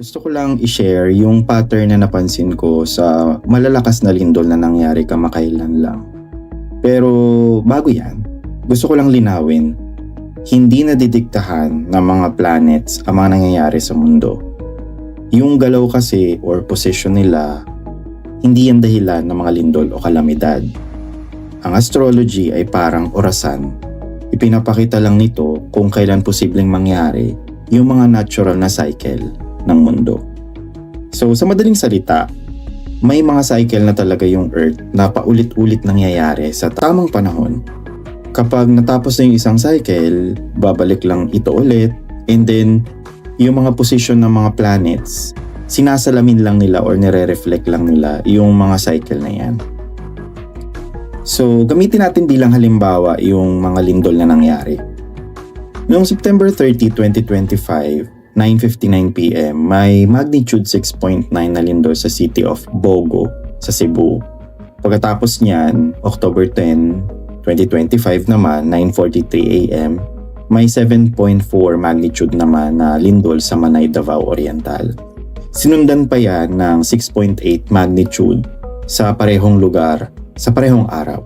Gusto ko lang i-share yung pattern na napansin ko sa malalakas na lindol na nangyari kamakailan lang. Pero bago yan, gusto ko lang linawin, hindi na didiktahan ng mga planets ang mga nangyayari sa mundo. Yung galaw kasi or position nila, hindi yan dahilan ng mga lindol o kalamidad. Ang astrology ay parang orasan. Ipinapakita lang nito kung kailan posibleng mangyari yung mga natural na cycle ng mundo. So sa madaling salita, may mga cycle na talaga yung Earth na paulit-ulit nangyayari sa tamang panahon. Kapag natapos na yung isang cycle, babalik lang ito ulit and then yung mga position ng mga planets, sinasalamin lang nila or nire-reflect lang nila yung mga cycle na yan. So, gamitin natin bilang halimbawa yung mga lindol na nangyari. Noong September 30, 2025, 9.59pm, may magnitude 6.9 na lindol sa city of Bogo sa Cebu. Pagkatapos niyan, October 10, 2025 naman, 9.43am, may 7.4 magnitude naman na lindol sa Manay, Davao Oriental. Sinundan pa yan ng 6.8 magnitude sa parehong lugar sa parehong araw.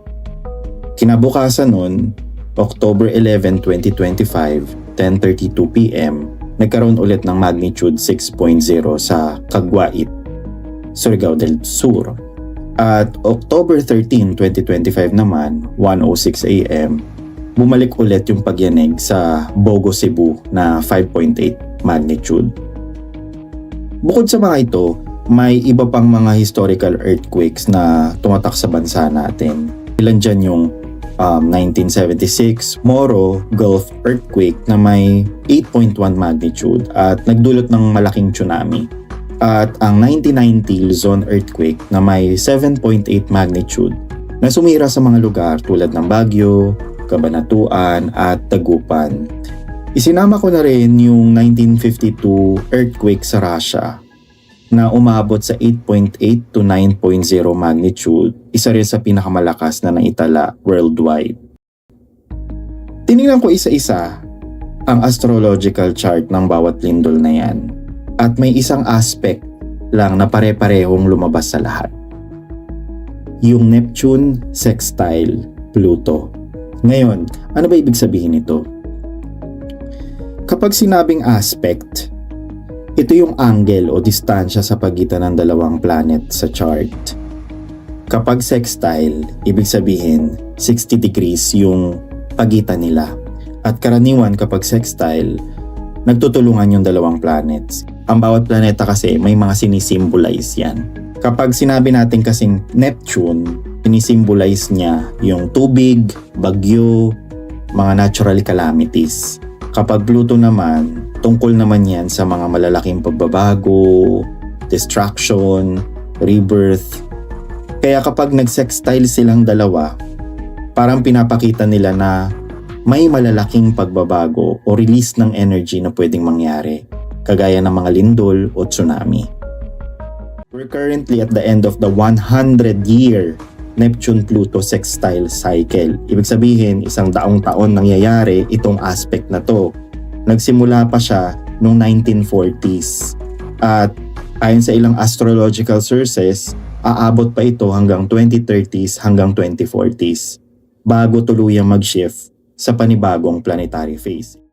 Kinabukasan nun, October 11, 2025, 10.32pm, nagkaroon ulit ng magnitude 6.0 sa Caguait, Surigao del Sur. At October 13, 2025 naman, 1.06am, bumalik ulit yung pagyanig sa Bogo, Cebu na 5.8 magnitude. Bukod sa mga ito, may iba pang mga historical earthquakes na tumatak sa bansa natin. Ilan dyan yung um, 1976 Moro Gulf earthquake na may 8.1 magnitude at nagdulot ng malaking tsunami. At ang 1990 Luzon earthquake na may 7.8 magnitude na sumira sa mga lugar tulad ng Baguio, Cabanatuan at Tagupan. Isinama ko na rin yung 1952 earthquake sa Russia na umabot sa 8.8 to 9.0 magnitude, isa rin sa pinakamalakas na naitala worldwide. Tinignan ko isa-isa ang astrological chart ng bawat lindol na yan at may isang aspect lang na pare-parehong lumabas sa lahat. Yung Neptune sextile Pluto. Ngayon, ano ba ibig sabihin nito? Kapag sinabing aspect, ito yung angle o distansya sa pagitan ng dalawang planet sa chart. Kapag sextile, ibig sabihin 60 degrees yung pagitan nila. At karaniwan kapag sextile, nagtutulungan yung dalawang planets. Ang bawat planeta kasi may mga sinisimbolize yan. Kapag sinabi natin kasing Neptune, sinisimbolize niya yung tubig, bagyo, mga natural calamities. Kapag Pluto naman, tungkol naman yan sa mga malalaking pagbabago, destruction, rebirth. Kaya kapag nag-sextile silang dalawa, parang pinapakita nila na may malalaking pagbabago o release ng energy na pwedeng mangyari, kagaya ng mga lindol o tsunami. We're currently at the end of the 100-year Neptune-Pluto sextile cycle. Ibig sabihin, isang daong taon nangyayari itong aspect na to. Nagsimula pa siya noong 1940s. At ayon sa ilang astrological sources, aabot pa ito hanggang 2030s hanggang 2040s bago tuluyang mag-shift sa panibagong planetary phase.